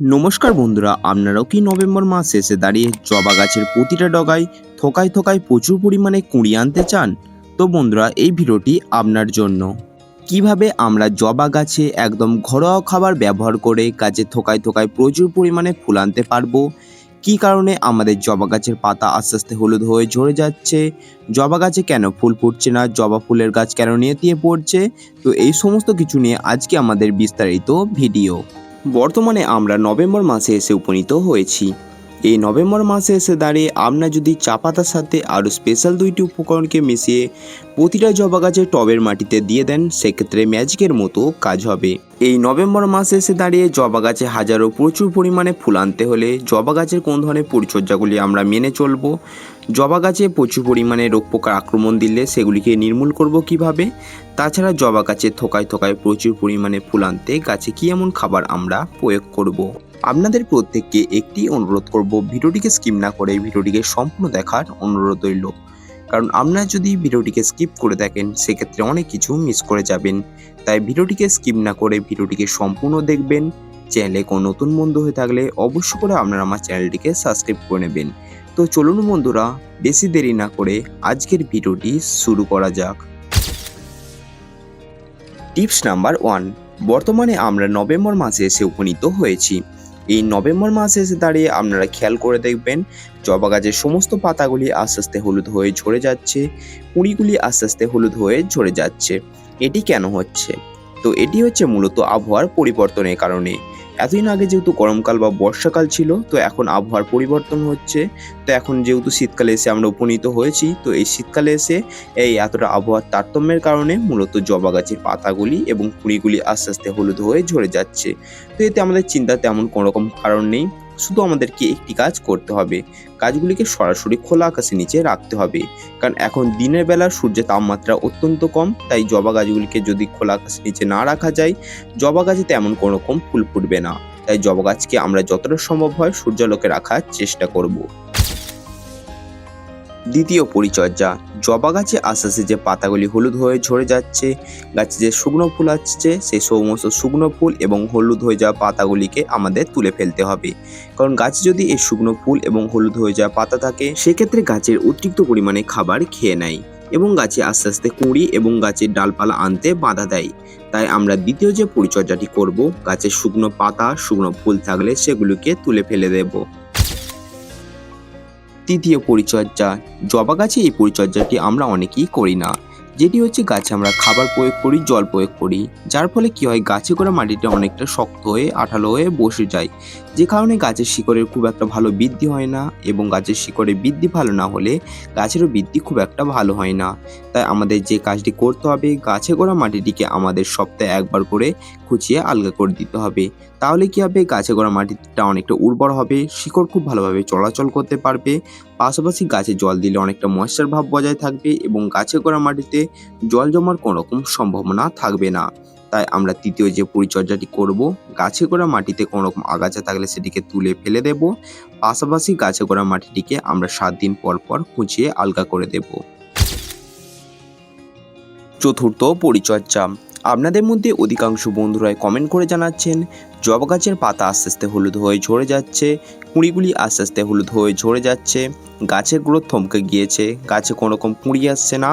নমস্কার বন্ধুরা, আপনারাও কি নভেম্বর মাস শেষে দাঁড়িয়ে জবা গাছের প্রতিটা ডগায় থোকায় থোকায় প্রচুর পরিমাণে কুঁড়ি আনতে চান? তো বন্ধুরা, এই ভিডিওটি আপনার জন্য। কীভাবে আমরা জবা গাছে একদম ঘরোয়া খাবার ব্যবহার করে গাছে থোকায় থোকায় প্রচুর পরিমাণে ফুল আনতে পারব? কী কারণে আমাদের জবা গাছের পাতা আস্তে আস্তে হলুদ হয়ে ঝরে যাচ্ছে? জবা গাছে কেন ফুল ফুটছে না? জবা ফুলের গাছ কেন নেতিয়ে পড়ছে? তো এই সমস্ত কিছু নিয়ে আজকে আমাদের বিস্তারিত ভিডিও। বর্তমানে আমরা নভেম্বর মাসে এসে উপনীত হয়েছি। এই নভেম্বর মাসে এসে দাঁড়িয়ে আপনার যদি চা পাতার সাথে আরও স্পেশাল দুইটি উপকরণকে মিশিয়ে প্রতিটা জবা গাছে টবের মাটিতে দিয়ে দেন, সেক্ষেত্রে ম্যাজিকের মতো কাজ হবে। এই নভেম্বর মাসে এসে দাঁড়িয়ে জবা গাছে হাজারো প্রচুর পরিমাণে ফুল আনতে হলে জবা গাছের কোন ধরনের পরিচর্যাগুলি আমরা মেনে চলবো? জবা গাছে প্রচুর পরিমাণে রোগ পোকার আক্রমণ দিলে সেগুলিকে নির্মূল করব কীভাবে? তাছাড়া জবা গাছে থোকায় থোকায় প্রচুর পরিমাণে ফুল আনতে গাছে কী এমন খাবার আমরা প্রয়োগ করব। আপনাদের প্রত্যেককে একটি অনুরোধ করব, ভিডিওটিকে স্কিপ না করে ভিডিওটিকে সম্পূর্ণ দেখার অনুরোধ রইল। কারণ আপনারা যদি ভিডিওটিকে স্কিপ করে দেখেন, সেক্ষেত্রে অনেক কিছু মিস করে যাবেন। তাই ভিডিওটিকে স্কিপ না করে ভিডিওটিকে সম্পূর্ণ দেখবেন। চ্যানেলে কোনো নতুন বন্ধু হয়ে থাকলে অবশ্যই করে আপনারা আমার চ্যানেলটিকে সাবস্ক্রাইব করে নেবেন। তো চলুন বন্ধুরা, বেশি দেরি না করে আজকের ভিডিওটি শুরু করা যাক। টিপস নাম্বার ওয়ান, বর্তমানে আমরা নভেম্বর মাসে এসে উপনীত হয়েছি। এই নভেম্বর মাসে এসে দাঁড়িয়ে আপনারা খেয়াল করে দেখবেন, জবা গাছের সমস্ত পাতাগুলি আস্তে আস্তে হলুদ হয়ে ঝরে যাচ্ছে কুঁড়িগুলি আস্তে আস্তে হলুদ হয়ে ঝরে যাচ্ছে। এটি কেন হচ্ছে? তো এটি হচ্ছে মূলত আবহাওয়ার পরিবর্তনের কারণে। এতদিন আগে যেহেতু গরমকাল বা বর্ষাকাল ছিল, তো এখন আবহাওয়ার পরিবর্তন হচ্ছে। তো এখন যেহেতু শীতকালে এসে আমরা উপনীত হয়েছি, তো এই শীতকালে এসে এই এতটা আবহাওয়ার তারতম্যের কারণে মূলত জবা গাছের পাতাগুলি এবং কুঁড়িগুলি আস্তে আস্তে হলুদ হয়ে ঝরে যাচ্ছে। তো এতে আমাদের চিন্তা তেমন কোনো রকম কারণ নেই। শুধু আমাদেরকে একটি কাজ করতে হবে। গাছগুলিকে সরাসরি খোলা আকাশের নিচে রাখতে হবে। কারণ এখন দিনের বেলা সূর্যের তাপমাত্রা অত্যন্ত কম, তাই জবা গাছগুলিকে যদি খোলা আকাশের নিচে না রাখা যায়, জবা গাছে তেমন কোনো রকম ফুল ফুটবে না। তাই জবা গাছকে আমরা যতটা সম্ভব হয় সূর্যালোকে রাখার চেষ্টা করব। দ্বিতীয় পরিচর্যা। জবা গাছে আস্তে আস্তে যে পাতাগুলি হলুদ হয়ে ঝরে যাচ্ছে, গাছে যে শুকনো ফুল আসছে, সেই সমস্ত শুকনো ফুল এবং হলুদ হয়ে যাওয়া পাতাগুলিকে আমাদের তুলে ফেলতে হবে। কারণ গাছে যদি এই শুকনো ফুল এবং হলুদ হয়ে যাওয়া পাতা থাকে, সেক্ষেত্রে গাছের অতিরিক্ত পরিমাণে খাবার খেয়ে নেয় এবং গাছে আস্তে আস্তে কুঁড়ি এবং গাছের ডালপালা আনতে বাধা দেয়। তাই আমরা দ্বিতীয় যে পরিচর্যাটি করব গাছের শুকনো পাতা, শুকনো ফুল থাকলে সেগুলিকে তুলে ফেলে দেবো। তৃতীয় পরিচর্যা। জবা গাছে এই পরিচর্যাটি আমরা অনেকেই করি না। যেটি হচ্ছে গাছে আমরা খাবার প্রয়োগ করি, জল প্রয়োগ করি। যার ফলে কি হয়, গাছে করে মাটিটা অনেকটা শক্ত হয়ে, আঠালো হয়ে বসে যায়। যে কারণে গাছের শিকড়ের খুব একটা ভালো বৃদ্ধি হয় না এবং গাছের শিকড়ের বৃদ্ধি ভালো না হলে গাছেরও বৃদ্ধি খুব একটা ভালো হয় না। তাই আমাদের যে কাজটি করতে হবে, গাছে গোড়া মাটিটিকে আমাদের সপ্তাহে একবার করে খুঁচিয়ে আলগা করে দিতে হবে। তাহলে কি হবে? গাছে গোড়া মাটিটা অনেকটা উর্বর হবে, শিকড় খুব ভালোভাবে চলাচল করতে পারবে, পাশাপাশি গাছে জল দিলে অনেকটা ময়েশ্চার ভাব বজায় থাকবে এবং গাছে গোড়া মাটিতে জল জমার কোনো রকম সম্ভাবনা থাকবে না। তাই আমরা তৃতীয় যে পরিচর্যাটি করব, গাছে গোড়া মাটিতে কোনো রকম আগাছা থাকলে সেটিকে তুলে ফেলে দেব, পাশাপাশি গাছে গোড়া মাটিটিকে আমরা সাত দিন পর পর খুঁচিয়ে আলগা করে দেব। চতুর্থ পরিচর্যা। আপনাদের মধ্যে অধিকাংশ বন্ধুরাই কমেন্ট করে জানাচ্ছেন, জব গাছের পাতা আস্তে আস্তে হলুদ হয়ে ঝরে যাচ্ছে, কুঁড়িগুলি আস্তে আস্তে হলুদ হয়ে ঝরে যাচ্ছে, গাছের গ্রোথ থমকে গিয়েছে, গাছে কোনো রকম কুঁড়ি আসছে না,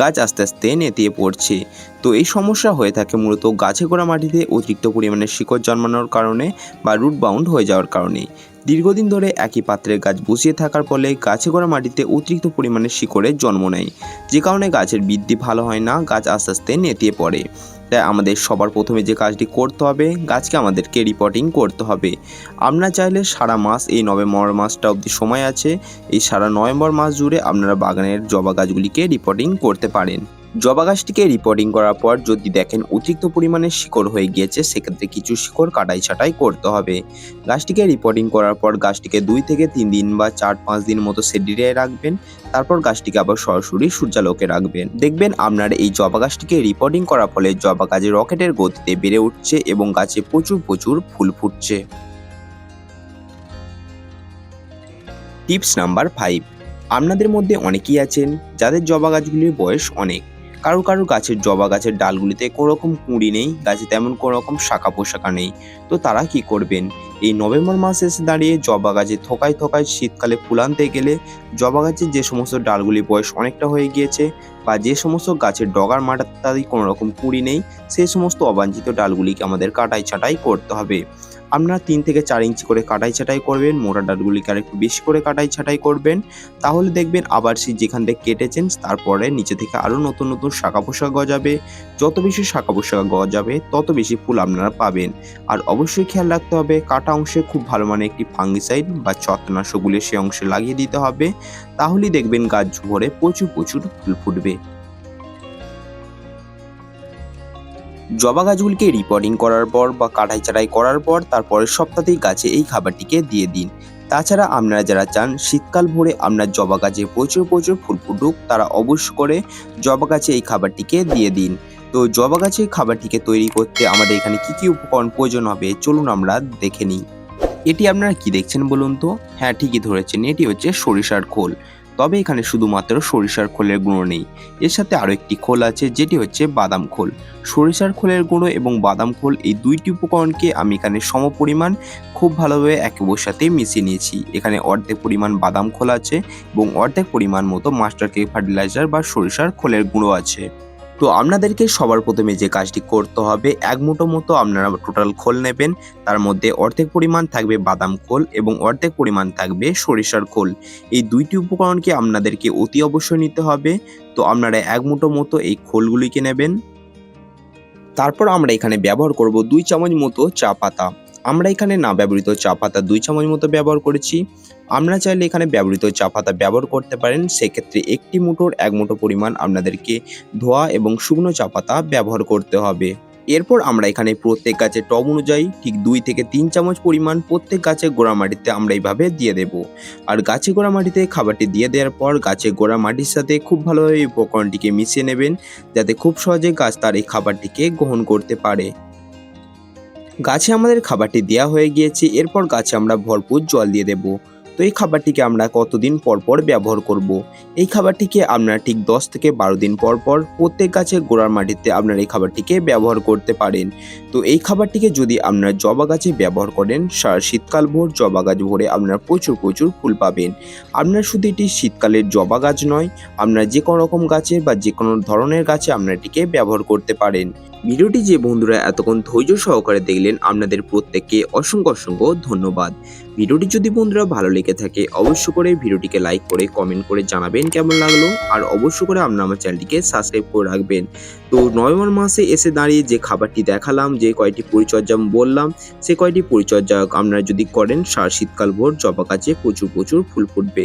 গাছ আস্তে আস্তে নেতিয়ে পড়ছে। তো এই সমস্যা হয়ে থাকে মূলত গাছে গোড়া মাটিতে অতিরিক্ত পরিমাণে শিকড় জন্মানোর কারণে বা রুট বাউন্ড হয়ে যাওয়ার কারণে। দীর্ঘদিন ধরে একই পাত্রে গাছ বসিয়ে থাকার ফলে গাছে গোড়া মাটিতে অতিরিক্ত পরিমাণে শিকড়ের জন্ম নেয়। যে কারণে গাছের বৃদ্ধি ভালো হয় না, গাছ আস্তে আস্তে নেতিয়ে পড়ে। আমাদের সবার প্রথমে যে কাজটি করতে হবে, গাছকে আমাদেরকে রিপোর্টিং করতে হবে। আপনারা চাইলে সারা মাস, এই নভেম্বর মাসটা অবধি সময় আছে, এই সারা নভেম্বর মাস জুড়ে আপনারা বাগানের জবা গাছগুলিকে রিপোর্টিং করতে পারেন। জবা গাছটিকে রিপোর্টিং করার পর যদি দেখেন অতিরিক্ত পরিমাণে শিকড় হয়ে গিয়েছে, সেক্ষেত্রে কিছু শিকড় কাটাই ছাটাই করতে হবে। গাছটিকে রিপোর্টিং করার পর গাছটিকে দুই থেকে তিন দিন বা চার পাঁচ দিন মতো সেডিরিয়ায় রাখবেন, তারপর গাছটিকে আবার সরাসরি সূর্যালোকে রাখবেন। দেখবেন আপনার এই জবা গাছটিকে রিপোর্টিং করার ফলে জবা গাছে রকেটের গতিতে বেড়ে উঠছে এবং গাছে প্রচুর প্রচুর ফুল ফুটছে। Tips number five. আপনাদের মধ্যে অনেকেই আছেন যাদের জবা গাছগুলির বয়স অনেক। কারও কারও গাছের জবা গাছের ডালগুলিতে কোনো রকম কুঁড়ি নেই, গাছে তেমন কোনো রকম শাখা পোশাকা নেই। তো তারা কি করবেন? এই নভেম্বর মাসে এসে দাঁড়িয়ে জবা গাছে থোকায় থোকায় শীতকালে ফুল আনতে গেলে জবা গাছের যে সমস্ত ডালগুলি বয়স অনেকটা হয়ে গিয়েছে বা যে সমস্ত গাছের ডগার মাথায় কোনো রকম কুঁড়ি নেই সেই সমস্ত অবাঞ্ছিত ডালগুলিকে আমাদের কাটাই ছাঁটাই করতে হবে। আপনারা তিন থেকে চার ইঞ্চি করে কাটাই ছাঁটাই করবেন, মোটা ডাটগুলিকে আর একটু বেশি করে কাটাই ছাঁটাই করবেন। তাহলে দেখবেন আবার সেই যেখান থেকে কেটেছেন, তারপরে নিচে থেকে আরও নতুন নতুন শাখা পোশাক গজাবে। যত বেশি শাখা পোশাক গজাবে, তত বেশি ফুল আপনারা পাবেন। আর অবশ্যই খেয়াল রাখতে হবে, কাটা অংশে খুব ভালো মানে একটি ফাঙ্গিসাইড বা ছত্রনাশকগুলি সে অংশে লাগিয়ে দিতে হবে। তাহলেই দেখবেন গাছ ভরে প্রচুর প্রচুর ফুল ফুটবে। জবা গাছগুলিকে রিপোর্টিং করার পর বা কাটাই ছাড়াই করার পর তারপরের সপ্তাহতেই গাছে এই খাবারটিকে দিয়ে দিন। তাছাড়া আপনারা যারা চান, শীতকাল ভরে আপনার জবা গাছে প্রচুর প্রচুর ফুল ফুটুক, তারা অবশ্য করে জবা গাছে এই খাবারটিকে দিয়ে দিন। তো জবা গাছে খাবারটিকে তৈরি করতে আমাদের এখানে কি কি উপকরণ প্রয়োজন হবে, চলুন আমরা দেখে নিই। এটি আপনারা কি দেখছেন বলুন তো? হ্যাঁ ঠিকই ধরেছেন, এটি হচ্ছে সরিষার খোল। তবে এখানে শুধুমাত্র সরিষার খোলের গুঁড়ো নেই। এর সাথে আরও একটি খোল আছে, যেটি হচ্ছে বাদাম খোল। সরিষার খোলের গুঁড়ো এবং বাদাম খোল এই দুইটি উপকরণকে আমি এখানে সমপরিমাণ, খুব ভালোভাবে একে অপরের সাথে মিশিয়ে নিয়েছি। এখানে অর্ধেক পরিমাণ বাদাম খোল আছে এবং অর্ধেক পরিমাণ মতো মাস্টার কেক ফার্টিলাইজার বা সরিষার খোলের গুঁড়ো আছে। তো আপনাদেরকে সবার প্রথমে যে কাজটি করতে হবে, এক মুঠো মতো আপনারা টোটাল খোল নেবেন। তার মধ্যে অর্ধেক পরিমাণ থাকবে বাদাম খোল এবং অর্ধেক পরিমাণ থাকবে সরিষার খোল। এই দুইটি উপকরণকে আপনাদেরকে অতি অবশ্যই নিতে হবে। তো আপনারা এক মুঠো মতো এই খোলগুলিকে নেবেন। তারপর আমরা এখানে ব্যবহার করব দুই চামচ মতো চা পাতা। আমরা এখানে না ব্যবহৃত চা পাতা দুই চামচ মতো ব্যবহার করেছি। আমরা চাইলে এখানে ব্যবহৃত চা পাতা ব্যবহার করতে পারেন। সেক্ষেত্রে একটি মুঠোর এক মুঠো পরিমাণ আপনাদেরকে ধোয়া এবং শুকনো চা পাতা ব্যবহার করতে হবে। এরপর আমরা এখানে প্রত্যেক গাছের টব অনুযায়ী ঠিক দুই থেকে তিন চামচ পরিমাণ প্রত্যেক গাছের গোড়া মাটিতে আমরা এইভাবে দিয়ে দেব। আর গাছে গোড়া মাটিতে খাবারটি দিয়ে দেওয়ার পর গাছের গোড়া মাটির সাথে খুব ভালোভাবে এই উপকরণটিকে মিশিয়ে নেবেন, যাতে খুব সহজে গাছ তার এই খাবারটিকে গ্রহণ করতে পারে। গাছে আমাদের খাবারটি দেওয়া হয়ে গিয়েছে। এরপর গাছে আমরা ভরপুর জল দিয়ে দেব। তো এই খাবারটিকে আমরা কতদিন পর পর ব্যবহার করব। এই খাবারটিকে আপনারা ঠিক দশ থেকে বারো দিন পর পর প্রত্যেক গাছের গোড়ার মাটিতে আপনারা এই খাবারটিকে ব্যবহার করতে পারেন। তো এই খাবারটিকে যদি আপনারা জবা গাছে ব্যবহার করেন সারা শীতকাল ভোর জবা গাছ ভরে আপনারা প্রচুর প্রচুর ফুল পাবেন। আপনার শুধু এটি শীতকালের জবা গাছ নয়, আপনারা যে কোনো রকম গাছের বা যে কোনো ধরনের গাছে আপনারা এটিকে ব্যবহার করতে পারেন। ভিডিওটি যে বন্ধুরা এতক্ষণ ধৈর্য সহকারে দেখলেন, আপনাদের প্রত্যেককে অসংখ্য অসংখ্য ধন্যবাদ। ভিডিওটি যদি বন্ধুরা ভালো লেগে থাকে অবশ্য করে ভিডিওটিকে লাইক করে, কমেন্ট করে জানাবেন কেমন লাগল। আর অবশ্য করে আপনারা আমার চ্যানেলটিকে সাবস্ক্রাইব করে রাখবেন। তো নভেম্বর মাসে এসে দাঁড়িয়ে যে খাবারটি দেখালাম, যে কয়টি পরিচর্যা বললাম, সে কয়টি পরিচর্যা আপনারা যদি করেন, সার শীতকাল ভোর জবা গাছে প্রচুর প্রচুর ফুল ফুটবে।